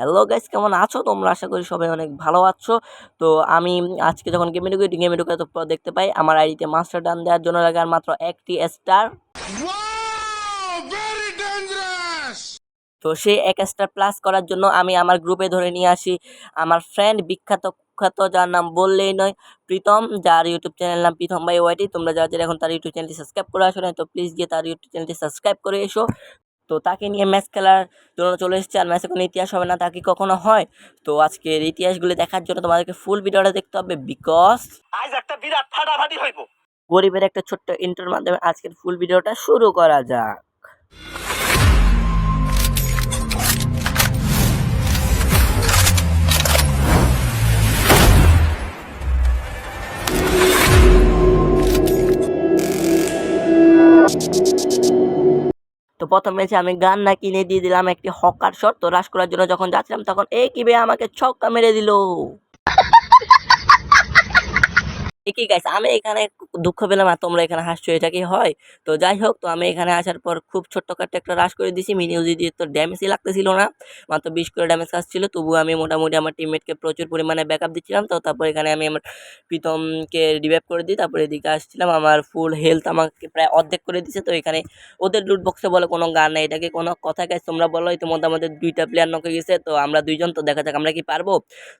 Hello guys কেমন আছো? তোমরা আশা করি সবাই অনেক ভালো আছো। তো আমি আজকে যখন গেমে ঢুকি গেমে ঢুকে তো দেখতে পাই আমার আইডিতে মাস্টার ডান দেওয়ার জন্য লাগে আর মাত্র একটি স্টার! তো সেই এক স্টার প্লাস করার জন্য আমি আমার গ্রুপে ধরে নিয়ে আসি। আমার ফ্রেন্ড বিখ্যাত কুখ্যাত যার নাম বললেই নয় প্রীতম যার ইউটিউব চ্যানেল নাম প্রীতম ভাই ওয়াইটি তোমরা যারা যারা এখন তার ইউটিউব চ্যানেলটি সাবস্ক্রাইব করে আসো না তো প্লিজ গিয়ে তার ইউটিউব চ্যানেলটি সাবস্ক্রাইব করে এসো। তো তাকে নিয়ে ম্যাচ খেলার জন্য চলে এসেছে আর ম্যাচে কোনো ইতিহাস হবে না তা কি কখনো হয়? তো আজকের ইতিহাসগুলি দেখার জন্য তোমাদেরকে ফুল ভিডিওটা দেখতে হবে বিকজ আজ একটা বিরাট ফাটাফাটি হইব। গরিবের একটা ছোট্ট ইন্টার মাধ্যমে আজকের ফুল ভিডিওটা শুরু করা যাক। প্রথম ম্যাচে আমি গান না কিনে দিয়ে দিলাম একটি হকার শট তো রাশ করার জন্য যখন যাচ্ছিলাম, তখন এই কিবে আমাকে ছক্কা মেরে দিল? ঠিকই গাইস, আমি এখানে দুঃখ পেলাম আর তোমরা এখানে হাসছো, এটা কি হয়? তো যাই হোক, তো আমি এখানে আসার পর খুব ছোট্টখাট্ট একটা রাশ করে দিছি মিনি ইউজি দিয়ে তো ড্যামেজই লাগতেছিল না, মাত্র বিশ করে ড্যামেজ আসছিল তবু আমি মোটামুটি আমার টিমমেটকে প্রচুর পরিমাণে ব্যাকআপ দিচ্ছিলাম, তো তারপর এখানে আমি আমার প্রীতমকে রিভাইভ করে দিই, তারপরে এদিকে আসছিলাম, আমার ফুল হেলথ আমাকে প্রায় অর্ধেক করে দিছে, তো এখানে ওদের লুট বক্সে বলে কোনো গান নেই এটাকে কোনো কথা গাইস? তোমরা বলো, ইতিমধ্যে আমাদের দুইটা প্লেয়ার নকে গেছে, তো আমরা দুইজন, তো দেখা যাক আমরা কি পারব?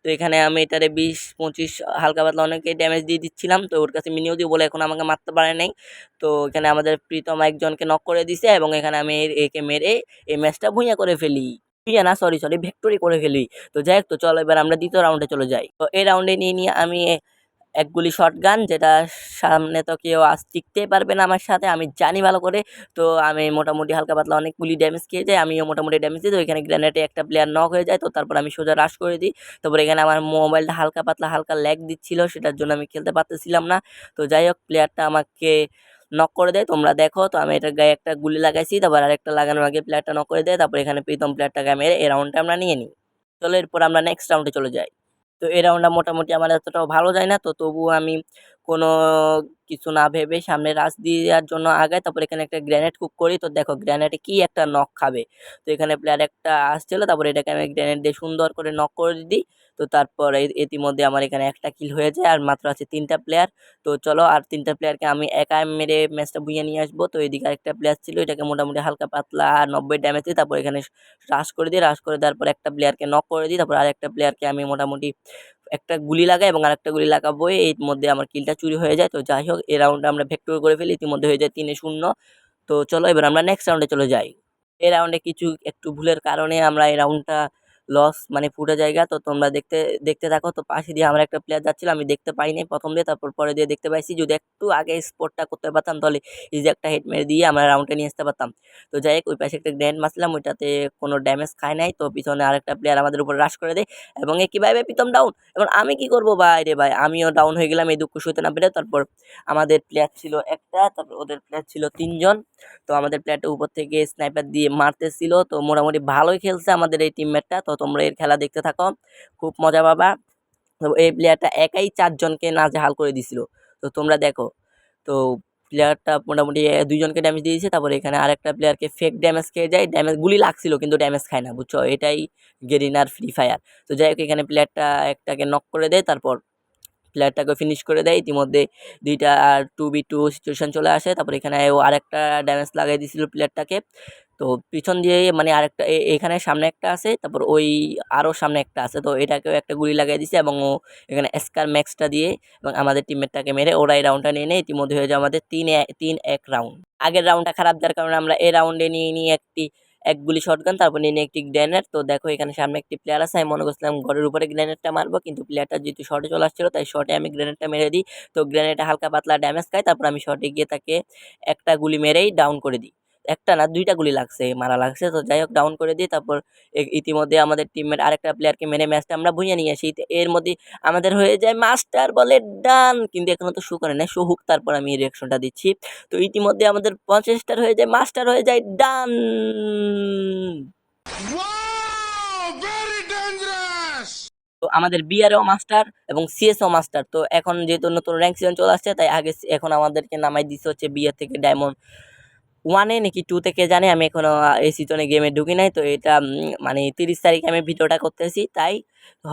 তো এখানে আমি এটারে বিশ, পঁচিশ, হালকা পাতলা অনেকে ড্যামেজ দিয়ে দিচ্ছিলাম। তো ওর কাছে মিনিও দিয়ে বলে এখন আমাকে মারতে পারে নাই। তো এখানে আমাদের প্রীতম একজনকে নক করে দিছে এবং এখানে আমি একে মেরে এই ম্যাচটা ভুঁইয়া করে ফেলি। ভুঁইয়া না সরি সরি ভিক্টোরি করে ফেলি। তো যাই তো চলো এবার আমরা দ্বিতীয় রাউন্ডে চলে যাই। তো এই রাউন্ডে নিয়ে নিয়ে আমি এক গুলি শর্ট গান যেটা সামনে তো কেউ আজ টিকতেই পারবে না আমার সাথে, আমি জানি ভালো করে। তো আমি মোটামুটি হালকা পাতলা অনেকগুলি ড্যামেজ খেয়ে যাই আমিও মোটামুটি ড্যামেজ দিই তো এখানে গ্রেনেডে একটা প্লেয়ার নক হয়ে যায়, তো তারপর আমি সোজা রাশ করে দিই। তারপর এখানে আমার মোবাইলটা হালকা পাতলা, হালকা ল্যাগ দিচ্ছিল, সেটার জন্য আমি খেলতে পারতেছিলাম না। তো যাই হোক প্লেয়ারটা আমাকে নক করে দেয়, তোমরা দেখো। তো আমি এটার গায়ে একটা গুলি লাগাইছি, তারপর আরেকটা লাগানোর আগে প্লেয়ারটা নক করে দেয়, তারপর এখানে প্রীতম প্লেয়ারটাকে মেরে এই রাউন্ডটা আমরা নিয়ে নিই। চলো এরপর আমরা নেক্সট রাউন্ডে চলে যাই। তো এই রাউন্ডটা মোটামুটি আমার এতটাও ভালো যায় না তো তবুও আমি কোনো কিছু না ভেবে সামনে রাশ দেওয়ার জন্য আগাই তারপর এখানে একটা গ্র্যানেড কুক করি। তো দেখো গ্র্যানেডে কি একটা নক খাবে। তো এখানে প্লেয়ার একটা আসছিল, তারপর এটাকে আমি গ্র্যানেড দিয়ে সুন্দর করে নক করে দিই। তো তারপর ইতিমধ্যে আমার এখানে একটা কিল হয়ে যায় আর মাত্র আছে তিনটা প্লেয়ার তো চলো, আর তিনটা প্লেয়ারকে আমি একা মেরে ম্যাচটা বুঝিয়ে নিয়ে আসব। তো এদিকে আরেকটা প্লেয়ার ছিল, এটাকে মোটামুটি হালকা পাতলা আর নব্বই ড্যামেজ দিই তারপর এখানে রাশ করে দিই। রাশ করে দেওয়ার পর একটা প্লেয়ারকে নক করে দিই। তারপর আরেকটা প্লেয়ারকে আমি মোটামুটি একটা গুলি লাগাই এবং আরেকটা গুলি লাগাবো এর মধ্যে আমার কিলটা চুরি হয়ে যায়। তো যাই হোক, এই রাউন্ডে আমরা ভেক্টর করে ফেলি, ইতিমধ্যে হয়ে যায় তিনে শূন্য। তো চলো, এবার আমরা নেক্সট রাউন্ডে চলে যাই। এই রাউন্ডে কিছু একটু ভুলের কারণে আমরা এই রাউন্ডটা লস মানে ফুটে জায়গা। তো তোমরা দেখতে দেখতে থাকো। তো পাশে দিয়ে আমার একটা প্লেয়ার যাচ্ছিল আমি দেখতে পাইনি প্রথম দিয়ে। তারপর পরে দিয়ে দেখতে পাইছি, যদি একটু আগে স্পোর্টটা করতে পারতাম, তাহলে ইজি একটা হেড মেরে দিয়ে আমরা রাউন্ডে নিয়ে আসতে পারতাম। তো যাই হোক, ওই পাশে একটা গ্র্যান্ড মারছিলাম, ওইটাতে কোনো ড্যামেজ খায় নাই। তো পিছনে আরেকটা প্লেয়ার আমাদের উপর রাশ করে দেয়। এবং এ কীভাবে প্রীতম ডাউন এবার আমি কি করব? ভাই রে ভাই, আমিও ডাউন হয়ে গেলাম, এই দুঃখ সইতে না পেরে। তারপর আমাদের প্লেয়ার ছিল একটা, তারপর ওদের প্লেয়ার ছিল তিনজন। তো আমাদের প্লেয়ারটা উপর থেকে স্নাইপার দিয়ে মারতেছিল। তো মোটামুটি ভালোই খেলছে আমাদের এই টিমমেটটা তো তোমরা এর খেলা দেখতে থাকো। খুব মজা পাবা। তো এই প্লেয়ারটা একাই চারজনকে না নাজেহাল করে দিছিল। তো তোমরা দেখো, তো প্লেয়ারটা মোটামুটি দুইজনকে ড্যামেজ দিয়ে দিয়েছে তারপরে এখানে আরেকটা প্লেয়ারকে ফেক ড্যামেজ খেয়ে যায়। ড্যামেজ গুলি লাগছিল কিন্তু ড্যামেজ খায় না, বুঝছ? এটাই গেরিনার ফ্রি ফায়ার তো যাই হোক, এখানে প্লেয়ারটা একটাকে নক করে দেয়, তারপর প্লেয়ারটাকে ফিনিশ করে দেয়। ইতিমধ্যে দুইটা আর টু বি টু সিচুয়েশন চলে আসে। তারপর এখানে ও আরেকটা ড্যামেজ লাগাই দিয়েছিল প্লেয়ারটাকে তো পিছন দিয়ে মানে আরেকটা এখানে সামনে একটা আছে, তারপর ওই আরও সামনে একটা আছে। তো এটাকেও একটা গুলি লাগাই দিছে এবং ও এখানে স্কার ম্যাক্সটা দিয়ে এবং আমাদের টিমমেটটাকে মেরে ওরা এই রাউন্ডটা নিয়ে নেয়। ইতিমধ্যে হয়ে যায় আমাদের তিন তিন এক রাউন্ড আগের রাউন্ডটা খারাপ যার কারণে আমরা এই রাউন্ডে নিয়ে নিয়ে একটি এক গুলি শটগান তারপর নিয়ে একটি গ্রেনেড তো দেখো, এখানে সামনে একটি প্লেয়ার আছে, আমি মনে করছিলাম ঘরের উপরে গ্রেনেডটা মারবো, কিন্তু প্লেয়ারটা যেহেতু শর্টে চলে আসছিল, তাই শর্টে আমি গ্রেনেডটা মেরে দিই। তো গ্রেনেডটা হালকা পাতলা ড্যামেজ খায়, তারপর আমি শর্টে গিয়ে তাকে একটা গুলি মেরেই ডাউন করে দিই। একটা না দুইটা গুলি লাগছে মারা লাগছে। তো যাই হোক ডাউন করে দিই তারপর ইতিমধ্যে আমাদের টিমের আরেকটা প্লেয়ারকে মেরে ম্যাচটা আমরা ভুঁইয়ে নিয়ে আসি। এর মধ্যে আমাদের হয়ে যায় মাস্টার বলে ডান কিন্তু এখনও তো শো করে না শো হুক তারপর আমি রিয়াকশনটা দিচ্ছি। তো ইতিমধ্যে আমাদের পঞ্চাশটার হয়ে যায় মাস্টার হয়ে যায় ডান! তো আমাদের বিআরও মাস্টার এবং সিএসও মাস্টার তো এখন যেহেতু নতুন র্যাঙ্ক সিজন চলে আসছে তাই আগে এখন আমাদেরকে নামাই দিচ্ছে হচ্ছে বিআর থেকে ডায়মন্ড ওয়ানে নাকি টুতে কে জানে, আমি এখনও এই সিজনে গেমে ঢুকি নাই, তো এটা মানে তিরিশ তারিখে আমি ভিডিওটা করতেছি, তাই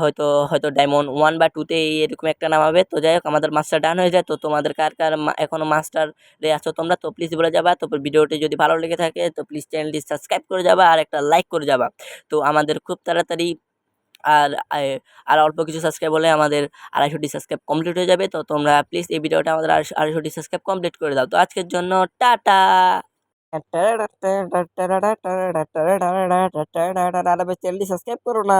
হয়তো হয়তো ডায়মন্ড ওয়ান বা টুতে এরকম একটা নামাবে তো যাই হোক, আমাদের মাস্টার ডান হয়ে যায়, তো তোমাদের কার কার এখনও মাস্টার আছো তোমরা, তো প্লিজ বলে যাবা। তো ভিডিওটি যদি ভালো লেগে থাকে, তো প্লিজ চ্যানেলটি সাবস্ক্রাইব করে যাবা আর একটা লাইক করে যাবা। তো আমাদের খুব তাড়াতাড়ি আর আর অল্প কিছু সাবস্ক্রাইব হলে আমাদের আড়াইশোটি সাবস্ক্রাইব কমপ্লিট হয়ে যাবে। তো তোমরা প্লিজ এই ভিডিওটা আমাদের আড়াইশো আড়াইশোটি সাবস্ক্রাইব কমপ্লিট করে দাও। তো আজকের জন্য টাটা! চ্যানেলটি সাবস্ক্রাইব করো না